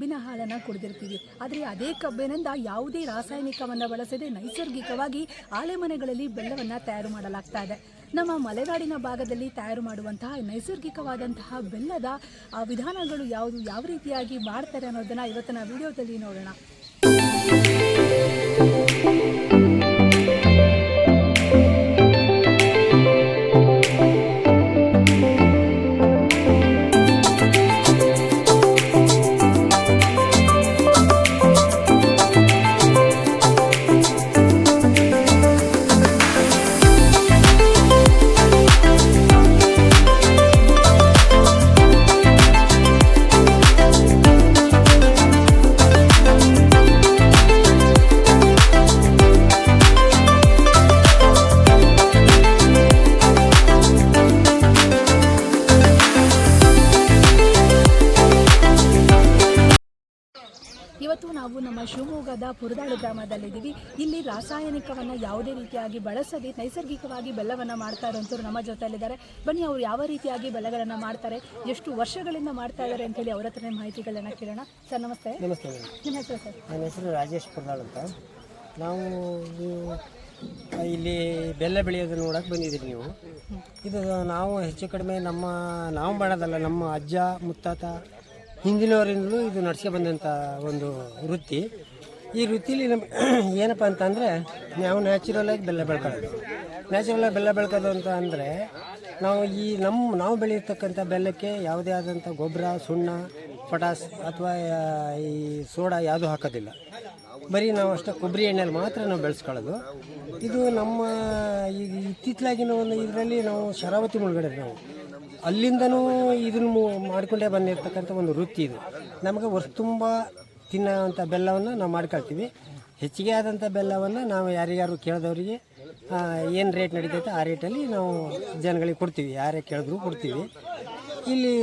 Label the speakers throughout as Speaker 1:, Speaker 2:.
Speaker 1: ಬೆಲ್ಲವನ್ನು ಕುಡಿದಿರ್ತೀವಿ. ಆದರೆ ಅದೇ ಕಬ್ಬಿನಿಂದ ಯಾವುದೇ ರಾಸಾಯನಿಕವನ್ನು ಬಳಸದೆ ನೈಸರ್ಗಿಕವಾಗಿ ಆಲೆಮನೆಗಳಲ್ಲಿ ಬೆಲ್ಲವನ್ನು ತಯಾರು ಮಾಡಲಾಗ್ತಾ ಇದೆ. ನಮ್ಮ ಮಲೆನಾಡಿನ ಭಾಗದಲ್ಲಿ ತಯಾರು ಮಾಡುವಂತಹ ನೈಸರ್ಗಿಕವಾದಂತಹ ಬೆಲ್ಲದ ವಿಧಾನಗಳು ಯಾವುದು, ಯಾವ ರೀತಿಯಾಗಿ ಮಾಡ್ತಾರೆ ಅನ್ನೋದನ್ನು ಇವತ್ತಿನ ವಿಡಿಯೋದಲ್ಲಿ ನೋಡೋಣ. ಇವತ್ತು ನಾವು ನಮ್ಮ ಶಿವಮೊಗ್ಗದ ಪುರದಾಳು ಗ್ರಾಮದಲ್ಲಿದ್ದೀವಿ. ಇಲ್ಲಿ ರಾಸಾಯನಿಕವನ್ನು ಯಾವುದೇ ರೀತಿಯಾಗಿ ಬಳಸದೆ ನೈಸರ್ಗಿಕವಾಗಿ ಬೆಲ್ಲವನ್ನು ಮಾಡ್ತಾ ಇರೋಂಥವ್ರು ನಮ್ಮ ಜೊತೆಯಲ್ಲಿದ್ದಾರೆ. ಬನ್ನಿ ಅವರು ಯಾವ ರೀತಿಯಾಗಿ ಬೆಲ್ಲಗಳನ್ನು ಮಾಡ್ತಾರೆ ಎಷ್ಟು ವರ್ಷಗಳಿಂದ ಮಾಡ್ತಾ ಇದ್ದಾರೆ ಅಂತೇಳಿ ಅವರ ಹತ್ರನೇ ಮಾಹಿತಿಗಳನ್ನು ಕೇಳೋಣ. ಸರ್ ನಮಸ್ತೆ.
Speaker 2: ನಮಸ್ತೆ
Speaker 1: ನಿಮ್ಮ ಹೆಸರು ಸರ್?
Speaker 2: ನನ್ನ ಹೆಸರು ರಾಜೇಶ್ ಪುರ್ನಾಳ್ ಅಂತ. ನಾವು ಇಲ್ಲಿ ಬೆಲ್ಲ ಬೆಳೆಯೋದನ್ನು ನೋಡೋಕೆ ಬಂದಿದ್ದೀರಿ ನೀವು. ಇದು ನಾವು ಹೆಚ್ಚು ಕಡಿಮೆ ನಮ್ಮ ನಾವು ಮಾಡೋದಲ್ಲ ನಮ್ಮ ಅಜ್ಜ ಮುತ್ತಾತ ಹಿಂದಿನವರಿಂದಲೂ ಇದು ನಡ್ಸ್ಕೊ ಬಂದಂಥ ಒಂದು ವೃತ್ತಿ. ಈ ವೃತ್ತಿಲಿ ನಮ್ಮ ಏನಪ್ಪ ಅಂತಂದರೆ, ನಾವು ನ್ಯಾಚುರಲಾಗಿ ಬೆಲ್ಲ ಬೆಳ್ಕೊಳ್ಳೋದು. ನ್ಯಾಚುರಲಾಗಿ ಬೆಲ್ಲ ಬೆಳ್ಕೋದು ಅಂತ ಅಂದರೆ, ನಾವು ಈ ನಮ್ಮ ನಾವು ಬೆಳೆಯತಕ್ಕಂಥ ಬೆಲ್ಲಕ್ಕೆ ಯಾವುದೇ ಆದಂಥ ಗೊಬ್ಬರ, ಸುಣ್ಣ, ಪಟಾಸ್ ಅಥವಾ ಈ ಸೋಡಾ ಯಾವುದೂ ಹಾಕೋದಿಲ್ಲ. ಬರೀ ನಾವು ಅಷ್ಟೇ ಕೊಬ್ಬರಿ ಎಣ್ಣೆಯಲ್ಲಿ ಮಾತ್ರ ನಾವು ಬೆಳೆಸ್ಕೊಳ್ಳೋದು. ಇದು ನಮ್ಮ ಈಗ ಇತ್ತಿತ್ತಲಾಗಿನ ಒಂದು ಇದರಲ್ಲಿ ನಾವು ಶರಾವತಿ ಮುಳುಗಡೆ ನಾವು. ಅಲ್ಲಿಂದನೂ ಇದನ್ನು ಮಾಡಿಕೊಂಡೇ ಬಂದಿರತಕ್ಕಂಥ ಒಂದು ವೃತ್ತಿ ಇದು. ನಮಗೆ ವರ್ಷ ತುಂಬ ತಿನ್ನೋವಂಥ ಬೆಲ್ಲವನ್ನು ನಾವು ಮಾಡ್ಕೊಳ್ತೀವಿ. ಹೆಚ್ಚಿಗೆ ಆದಂಥ ಬೆಲ್ಲವನ್ನು ನಾವು ಯಾರಿಗಾರು ಕೇಳಿದವರಿಗೆ ಏನು ರೇಟ್ ನಡೀತೈತೆ ಆ ರೇಟಲ್ಲಿ ನಾವು ಜನಗಳಿಗೆ ಕೊಡ್ತೀವಿ. ಯಾರೇ ಕೇಳಿದ್ರು ಕೊಡ್ತೀವಿ. ಇಲ್ಲಿ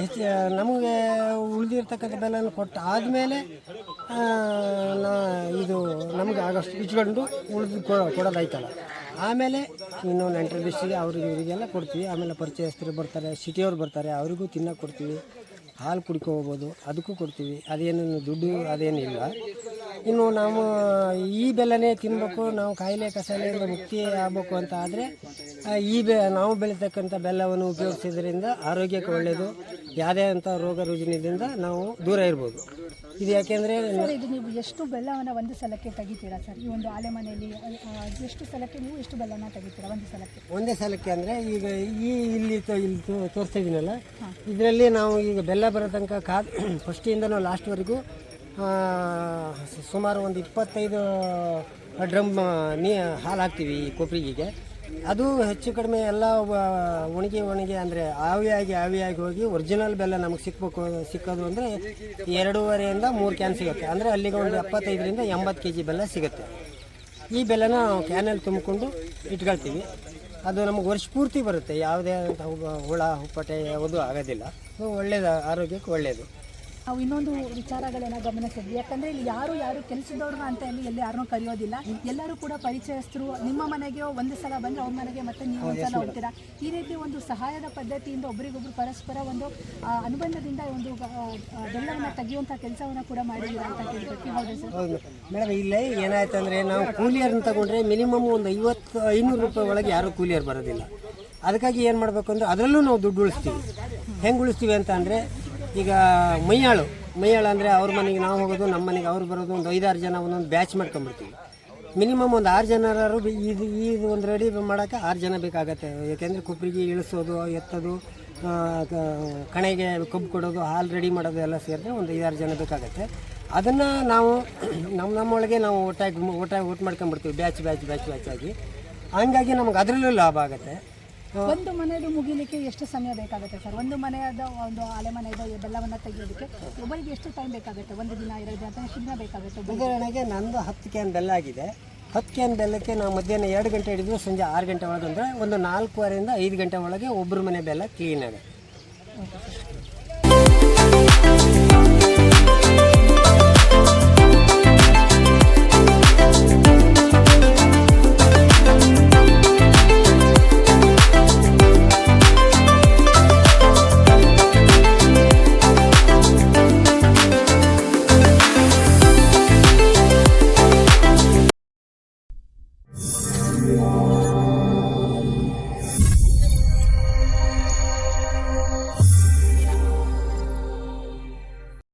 Speaker 2: ಹೆಚ್ಚು, ನಮಗೆ ಉಳಿದಿರ್ತಕ್ಕಂಥ ಬೆಲ್ಲನ ಕೊಟ್ಟು ಆದಮೇಲೆ ನಾ, ಇದು ನಮಗೆ ಆಗಷ್ಟು ಇಚ್ಕೊಂಡು ಉಳಿದು ಕೊಡೋದಾಯ್ತಲ್ಲ. ಆಮೇಲೆ ಇನ್ನು ನೆಂಟರು ದಿಷ್ಟಿಗೆ ಅವ್ರಿಗೆ ಇವರಿಗೆಲ್ಲ ಕೊಡ್ತೀವಿ. ಆಮೇಲೆ ಪರಿಚಯಸ್ಥರು ಬರ್ತಾರೆ, ಸಿಟಿಯವ್ರು ಬರ್ತಾರೆ, ಅವರಿಗೂ ತಿನ್ನೋಕೆ ಕೊಡ್ತೀವಿ. ಹಾಲು ಕುಡ್ಕೊ ಹೋಗ್ಬೋದು, ಅದಕ್ಕೂ ಕೊಡ್ತೀವಿ. ಅದೇನೇನು ದುಡ್ಡು, ಅದೇನಿಲ್ಲ. ಇನ್ನು ನಾವು ಈ ಬೆಲ್ಲನೇ ತಿನ್ನಬೇಕು ನಾವು ಕಾಯಿಲೆ ಕಸಾಲೆಯಿಂದ ಮುಕ್ತಿ ಆಗಬೇಕು ಅಂತ ಆದರೆ ಈ ಬೆ ನಾವು ಬೆಳೀತಕ್ಕಂಥ ಬೆಲ್ಲವನ್ನು ಉಪಯೋಗಿಸೋದ್ರಿಂದ ಆರೋಗ್ಯಕ್ಕೆ ಒಳ್ಳೆಯದು ಯಾವುದೇ ಅಂಥ ರೋಗ ರುಜಿನದಿಂದ ನಾವು ದೂರ ಇರ್ಬೋದು. ಇದು ಯಾಕೆಂದರೆ
Speaker 1: ಸರ್ ಇದು ನೀವು ಎಷ್ಟು ಬೆಲ್ಲವನ್ನು ಒಂದು ಸಲಕ್ಕೆ ತೆಗಿತೀರಾ ಸರ್? ಈ ಒಂದು ಆಲೆ ಮನೆಯಲ್ಲಿ ಎಷ್ಟು ಸಲಕ್ಕೆ ನೀವು ಎಷ್ಟು ಬೆಲ್ಲನ ತೆಗಿತೀರಾ ಒಂದು ಸಲಕ್ಕೆ?
Speaker 2: ಒಂದೇ ಸಲಕ್ಕೆ ಅಂದರೆ ಈಗ ಈ ಇಲ್ಲಿ ತೋ- ಇಲ್ಲಿ ತೋ- ತೋರಿಸ್ತಾ ಇದೀನಲ್ಲ ಇದರಲ್ಲಿ ನಾವು ಈಗ ಬೆಲ್ಲ ಬರೋ ತನಕ ಕಾ ಫಸ್ಟಿಂದನೂ ಲಾಸ್ಟ್ವರೆಗೂ ಸುಮಾರು ಒಂದು ಇಪ್ಪತ್ತೈದು ಡ್ರಮ್ ನೀ, ಹಾಲು ಹಾಕ್ತೀವಿ ಈ ಕೊಬ್ಬರಿಗೆ ಅದು ಹೆಚ್ಚು ಕಡಿಮೆ ಎಲ್ಲ ಒಣಗಿ ಒಣಗಿ ಅಂದರೆ ಆವಿಯಾಗಿ ಆವಿಯಾಗಿ ಹೋಗಿ ಒರಿಜಿನಲ್ ಬೆಲ್ಲ ನಮಗೆ ಸಿಕ್ಬೇಕು, ಸಿಕ್ಕೋದು ಅಂದರೆ ಎರಡೂವರೆಯಿಂದ ಮೂರು ಕ್ಯಾನ್ ಸಿಗುತ್ತೆ. ಅಂದರೆ ಅಲ್ಲಿಗೆ ಒಂದು ಎಪ್ಪತ್ತೈದರಿಂದ ಎಂಬತ್ತು ಕೆ ಜಿ ಬೆಲ್ಲ ಸಿಗುತ್ತೆ. ಈ ಬೆಲ್ಲನ ಕ್ಯಾನಲ್ಲಿ ತುಂಬಿಕೊಂಡು ಇಟ್ಕೊಳ್ತೀವಿ. ಅದು ನಮಗೆ ವರ್ಷ ಪೂರ್ತಿ ಬರುತ್ತೆ. ಯಾವುದೇ ಹುಳ, ಹುಪ್ಪಟೆ ಯಾವುದು ಆಗೋದಿಲ್ಲ. ಒಳ್ಳೆಯದು ಆರೋಗ್ಯಕ್ಕೆ ಒಳ್ಳೆಯದು
Speaker 1: ನಾವು ಇನ್ನೊಂದು ವಿಚಾರಗಳನ್ನ ಗಮನಿಸಿದ್ವಿ. ಯಾಕಂದರೆ ಇಲ್ಲಿ ಯಾರು ಯಾರು ಕೆಲಸದವ್ರನ್ನ ಅಂತ ಹೇಳಿ ಎಲ್ಲಿ ಯಾರನ್ನೂ ಕರೆಯೋದಿಲ್ಲ. ಎಲ್ಲರೂ ಕೂಡ ಪರಿಚಯಸ್ಥರು. ನಿಮ್ಮ ಮನೆಗೆ ಒಂದು ಸಲ ಬಂದ್ರೆ ಅವ್ರ ಮನೆಗೆ ಮತ್ತೆ ನೀವು ಒಂದು ಸಲ ಹೋಗ್ತೀರಾ? ಈ ರೀತಿ ಒಂದು ಸಹಾಯದ ಪದ್ಧತಿಯಿಂದ ಒಬ್ರಿಗೊಬ್ರು ಪರಸ್ಪರ ಒಂದು ಅನುಬಂಧದಿಂದ ಒಂದು ಬೆಲ್ಲವನ್ನು ತೆಗೆಯುವಂಥ ಕೆಲಸವನ್ನು ಕೂಡ ಮಾಡಿದ್ದೀರ ಅಂತ ಕೇಳ್ಬೇಕು. ಹೌದು ಸರ್.
Speaker 2: ಹೌದು ಮೇಡಮ್ ಇಲ್ಲೇ ಏನಾಯ್ತು ಅಂದರೆ ನಾವು ಕೂಲಿಯರ್ನ ತಗೊಂಡ್ರೆ ಮಿನಿಮಮ್ ಒಂದು ಐವತ್ತು ಐನೂರು ರೂಪಾಯಿ ಒಳಗೆ ಯಾರೂ ಕೂಲಿಯರ್ ಬರೋದಿಲ್ಲ. ಅದಕ್ಕಾಗಿ ಏನು ಮಾಡಬೇಕು ಅಂದರೆ ಅದರಲ್ಲೂ ನಾವು ದುಡ್ಡು ಉಳಿಸ್ತೀವಿ. ಹೆಂಗೆ ಉಳಿಸ್ತೀವಿ ಅಂತ ಅಂದರೆ ಈಗ ಮೈಯಾಳು ಮೈಯಾಳು ಅಂದರೆ ಅವ್ರ ಮನೆಗೆ ನಾವು ಹೋಗೋದು, ನಮ್ಮ ಮನೆಗೆ ಅವ್ರು ಬರೋದು, ಒಂದು ಐದಾರು ಜನ ಒಂದೊಂದು ಬ್ಯಾಚ್ ಮಾಡ್ಕೊಂಬಿಡ್ತೀವಿ ಮಿನಿಮಮ್ ಒಂದು ಆರು ಜನರಾದ್ರು ಬಿ- ಇದು ಇದು ಒಂದು ರೆಡಿ ಮಾಡೋಕ್ಕೆ ಆರು ಜನ ಬೇಕಾಗತ್ತೆ. ಯಾಕೆಂದರೆ ಕೊಬ್ಬರಿಗೆ ಇಳಿಸೋದು, ಎತ್ತೋದು ಕಣೆಗೆ ಕಬ್ಬು ಕೊಡೋದು, ಹಾಲು ರೆಡಿ ಮಾಡೋದು ಎಲ್ಲ ಸೇರಿದ್ರೆ ಒಂದು ಐದಾರು ಜನ ಬೇಕಾಗತ್ತೆ. ಅದನ್ನು ನಾವು ನಮ್ಮ ನಮ್ಮೊಳಗೆ ನಾವು ಒಟ್ಟಾಗಿ ಒಟ್ಟಾಗಿ ಊಟ ಮಾಡ್ಕೊಂಬಿಡ್ತೀವಿ ಬ್ಯಾಚ್ ಬ್ಯಾಚ್ ಬ್ಯಾಚ್ ಬ್ಯಾಚ್ ಆಗಿ. ಹಂಗಾಗಿ ನಮ್ಗೆ ಅದರಲ್ಲೂ ಲಾಭ ಆಗುತ್ತೆ.
Speaker 1: ಒಂದು ಮನೆಯದು ಮುಗಿಲಿಕ್ಕೆ ಎಷ್ಟು ಸಮಯ ಬೇಕಾಗುತ್ತೆ ಸರ್? ಒಂದು ಮನೆಯದ ಒಂದು ಅಲೆ ಮನೆಯದ ಬೆಲ್ಲವನ್ನ ತೆಗೆಯೋದಕ್ಕೆ ಒಬ್ಬರಿಗೆ ಎಷ್ಟು ಟೈಮ್ ಬೇಕಾಗುತ್ತೆ? ಒಂದು ದಿನ ಎರಡು ದಿನ ಎಷ್ಟು ದಿನ ಬೇಕಾಗುತ್ತೆ?
Speaker 2: ಉದಾಹರಣೆಗೆ ನಂದು ಹತ್ತು ಕ್ಯಾನ್ ಬೆಲ್ಲ ಆಗಿದೆ. ಹತ್ತು ಕ್ಯಾನ್ ಬೆಲ್ಲಕ್ಕೆ ನಾವು ಮಧ್ಯಾಹ್ನ ಎರಡು ಗಂಟೆ ಹಿಡಿದು ಸಂಜೆ ಆರು ಗಂಟೆ ಒಳಗೆ ಅಂದರೆ ಒಂದು ನಾಲ್ಕೂವರೆಯಿಂದ ಐದು ಗಂಟೆ ಒಳಗೆ ಒಬ್ಬರು ಮನೆ ಬೆಲ್ಲ ಕ್ಲೀನ್ ಆಗುತ್ತೆ.